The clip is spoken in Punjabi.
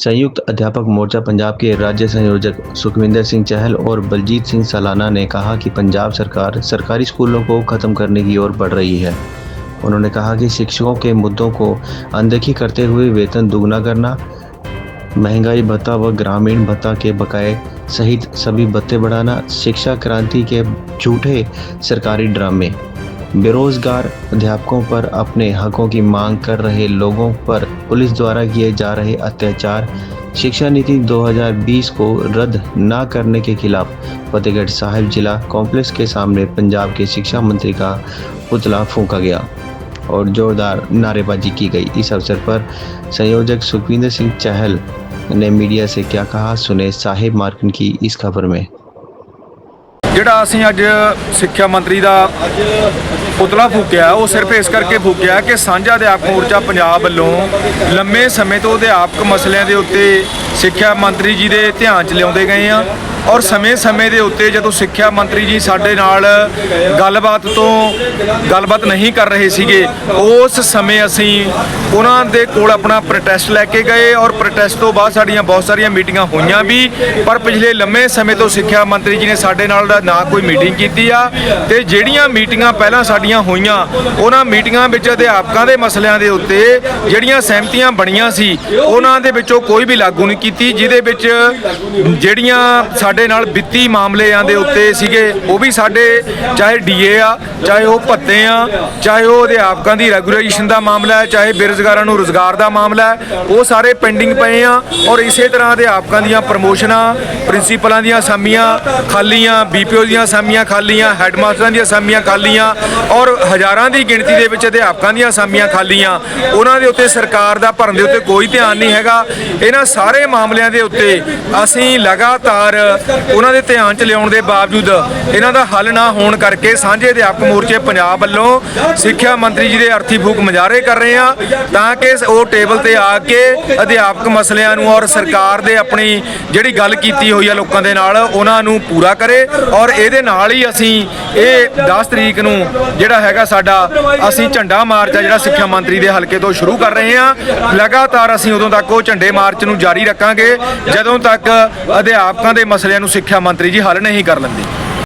संयुक्त अध्यापक मोर्चा पंजाब के राज्य संयोजक सुखविंदर सिंह चहल और बलजीत सिंह सालाना ने कहा कि पंजाब सरकार सरकारी स्कूलों को खत्म करने की ओर बढ़ रही है। उन्होंने कहा कि शिक्षकों के मुद्दों को अनदेखी करते हुए वेतन दुगना करना, महँगाई भत्ता व ग्रामीण भत्ता के बकाए सहित सभी भत्ते बढ़ाना, शिक्षा क्रांति के झूठे सरकारी ड्रामे बेरोजगार अध्यापकों पर अपने हकों की मांग कर रहे लोगों पर पुलिस द्वारा किए जा रहे अत्याचार, शिक्षा नीति 2020 को रद्द न करने के खिलाफ फतेहगढ़ साहिब जिला कॉम्प्लेक्स के सामने पंजाब के शिक्षा मंत्री का पुतला फूंका गया और जोरदार नारेबाजी की गई। इस अवसर पर संयोजक सुखविंदर सिंह चहल ने मीडिया से क्या कहा, सुने साहिब मार्कन की इस खबर में। ਜਿਹੜਾ ਅਸੀਂ ਅੱਜ ਸਿੱਖਿਆ ਮੰਤਰੀ ਦਾ ਪੁਤਲਾ ਫੂਕਿਆ, ਉਹ ਸਿਰਫ ਇਸ ਕਰਕੇ ਫੂਕਿਆ ਕਿ ਸਾਂਝਾ ਅਧਿਆਪਕ ਮੋਰਚਾ ਪੰਜਾਬ ਵੱਲੋਂ ਲੰਮੇ ਸਮੇਂ ਤੋਂ ਅਧਿਆਪਕ ਮਸਲਿਆਂ ਦੇ ਉੱਤੇ ਸਿੱਖਿਆ ਮੰਤਰੀ ਜੀ ਦੇ ਧਿਆਨ 'ਚ ਲਿਆਉਂਦੇ ਗਏ ਆ। ਔਰ ਸਮੇਂ-ਸਮੇਂ ਦੇ ਉੱਤੇ ਜਦੋਂ ਸਿੱਖਿਆ ਮੰਤਰੀ ਜੀ ਸਾਡੇ ਨਾਲ ਗੱਲਬਾਤ ਤੋਂ ਗੱਲਬਾਤ ਨਹੀਂ ਕਰ ਰਹੇ ਸੀਗੇ, ਉਸ ਸਮੇਂ ਅਸੀਂ ਉਹਨਾਂ ਦੇ ਕੋਲ ਆਪਣਾ ਪ੍ਰੋਟੈਸਟ ਲੈ ਕੇ ਗਏ ਔਰ ਪ੍ਰੋਟੈਸਟ ਤੋਂ ਬਾਅਦ ਸਾਡੀਆਂ ਬਹੁਤ ਸਾਰੀਆਂ ਮੀਟਿੰਗਾਂ ਹੋਈਆਂ ਵੀ, ਪਰ ਪਿਛਲੇ ਲੰਮੇ ਸਮੇਂ ਤੋਂ ਸਿੱਖਿਆ ਮੰਤਰੀ ਜੀ ਨੇ ਸਾਡੇ ਨਾਲ ਨਾ ਕੋਈ ਮੀਟਿੰਗ ਕੀਤੀ ਆ ਤੇ ਜਿਹੜੀਆਂ ਮੀਟਿੰਗਾਂ ਪਹਿਲਾਂ ਸਾਡੀਆਂ ਹੋਈਆਂ, ਉਹਨਾਂ ਮੀਟਿੰਗਾਂ ਵਿੱਚ ਅਧਿਆਪਕਾਂ ਦੇ ਮਸਲਿਆਂ ਦੇ ਉੱਤੇ ਜਿਹੜੀਆਂ ਸਹਿਮਤੀਆਂ ਬਣੀਆਂ ਸੀ, ਉਹਨਾਂ ਦੇ ਵਿੱਚੋਂ ਕੋਈ ਵੀ ਲਾਗੂ ਨਹੀਂ ਕੀਤੀ, ਜਿਹਦੇ ਵਿੱਚ ਜਿਹੜੀਆਂ ਸਾਡੇ ਨਾਲ ਵਿੱਤੀ ਮਾਮਲਿਆਂ ਦੇ ਉੱਤੇ ਸੀਗੇ, ਉਹ ਵੀ ਸਾਡੇ, ਚਾਹੇ ਡੀਏ ਆ, ਚਾਹੇ ਉਹ ਭੱਤੇ ਆ, ਚਾਹੇ ਉਹ ਅਧਿਆਪਕਾਂ ਦੀ ਰੈਗੂਲੇਸ਼ਨ ਦਾ ਮਾਮਲਾ ਹੈ, ਚਾਹੇ ਬੇਰੁਜ਼ਗਾਰਾਂ ਨੂੰ ਰੁਜ਼ਗਾਰ ਦਾ ਮਾਮਲਾ ਹੈ, ਉਹ ਸਾਰੇ ਪੈਂਡਿੰਗ ਪਏ ਆ ਔਰ ਇਸੇ ਤਰ੍ਹਾਂ ਅਧਿਆਪਕਾਂ ਦੀਆਂ ਪ੍ਰਮੋਸ਼ਨਾਂ, ਪ੍ਰਿੰਸੀਪਲਾਂ ਦੀਆਂ ਅਸਾਮੀਆਂ ਖਾਲੀਆਂ ਬੀਪੀਓ ਦੀਆਂ ਅਸਾਮੀਆਂ ਖਾਲੀਆਂ, ਹੈੱਡਮਾਸਟਰਾਂ ਦੀਆਂ ਅਸਾਮੀਆਂ ਖਾਲੀਆਂ ਔਰ ਹਜ਼ਾਰਾਂ ਦੀ ਗਿਣਤੀ ਦੇ ਵਿੱਚ ਅਧਿਆਪਕਾਂ ਦੀਆਂ ਅਸਾਮੀਆਂ ਖਾਲੀਆਂ। ਉਹਨਾਂ ਦੇ ਉੱਤੇ ਸਰਕਾਰ ਦਾ ਭਰਨ ਦੇ ਉੱਤੇ ਕੋਈ ਧਿਆਨ ਨਹੀਂ ਹੈਗਾ। ਇਹਨਾਂ ਸਾਰੇ ਮਾਮਲਿਆਂ ਦੇ ਉੱਤੇ ਅਸੀਂ ਲਗਾਤਾਰ ਉਹਨਾਂ ਦੇ ਧਿਆਨ 'ਚ ਲਿਆਉਣ ਦੇ ਬਾਵਜੂਦ ਇਹਨਾਂ ਦਾ ਹੱਲ ਨਾ ਹੋਣ ਕਰਕੇ ਸਾਂਝੇ ਅਧਿਆਪਕ ਮੋਰਚੇ ਪੰਜਾਬ ਵੱਲੋਂ ਸਿੱਖਿਆ ਮੰਤਰੀ ਜੀ ਦੇ ਅਰਥੀ ਫੂਕ ਮੁਜ਼ਾਹਰੇ ਕਰ ਰਹੇ ਆ ਤਾਂ ਕਿ ਉਹ ਟੇਬਲ ਤੇ ਆ ਕੇ ਅਧਿਆਪਕ ਮਸਲਿਆਂ ਨੂੰ ਔਰ ਸਰਕਾਰ ਦੇ ਆਪਣੀ ਜਿਹੜੀ ਗੱਲ ਕੀਤੀ ਹੋਈ ਆ ਲੋਕਾਂ ਦੇ ਨਾਲ, ਉਹਨਾਂ ਨੂੰ ਪੂਰਾ ਕਰੇ ਔਰ ਇਹਦੇ ਨਾਲ ਹੀ ਅਸੀਂ ਇਹ 10 ਤਰੀਕ ਨੂੰ ਜਿਹੜਾ ਹੈਗਾ ਸਾਡਾ, ਅਸੀਂ ਝੰਡਾ ਮਾਰਚ ਆ ਜਿਹੜਾ ਸਿੱਖਿਆ ਮੰਤਰੀ ਦੇ ਹਲਕੇ ਤੋਂ ਸ਼ੁਰੂ ਕਰ ਰਹੇ ਹਾਂ। ਲਗਾਤਾਰ ਅਸੀਂ ਉਦੋਂ ਤੱਕ ਉਹ ਝੰਡੇ ਮਾਰਚ ਨੂੰ ਜਾਰੀ ਰੱਖਾਂਗੇ, ਜਦੋਂ ਤੱਕ ਅਧਿਆਪਕਾਂ ਦੇ ਮਸਲਿਆਂ ਨੂੰ ਸਿੱਖਿਆ ਮੰਤਰੀ ਜੀ ਹੱਲ ਨਹੀਂ ਕਰ ਲੈਂਦੇ।